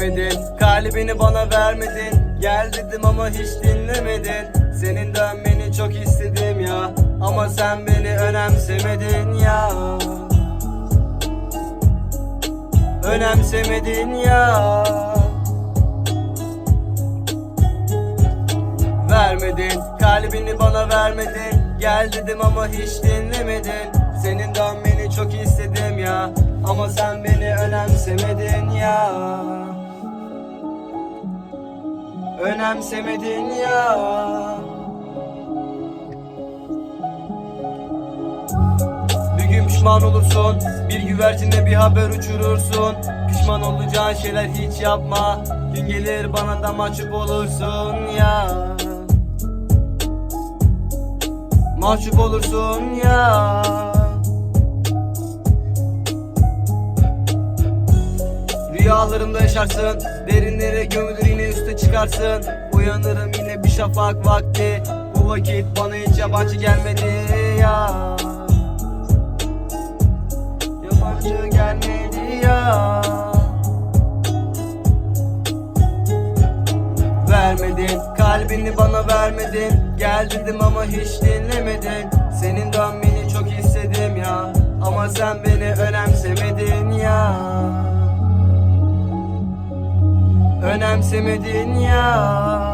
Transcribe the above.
Vermedin kalbini bana vermedin. Gel dedim ama hiç dinlemedin. Senin dönmeni çok istedim ya. Ama sen beni önemsemedin ya. Önemsemedin ya. Vermedin. Kalbini bana vermedin. Gel dedim ama hiç dinlemedin. Senin dönmeni çok istedim ya. Ama sen beni önemsemedin ya Önemsemedin ya. Bir gün pişman olursun Bir güvercinle bir haber uçurursun. Pişman olacağın şeyler hiç yapma Gün gelir bana da mahcup olursun ya. Mahcup olursun ya. Rüyalarımda yaşarsın Derinlere gömülür yine çıkarsın. Uyanırım yine bir şafak vakti. Bu vakit bana hiç yabancı gelmedi ya. Yabancı gelmedi ya. Vermedin kalbini bana vermedin. Gel dedim ama hiç dinlemedin. Senin dönmeni çok istedim ya. Ama sen beni önemsemedin ya Önemsemedin ya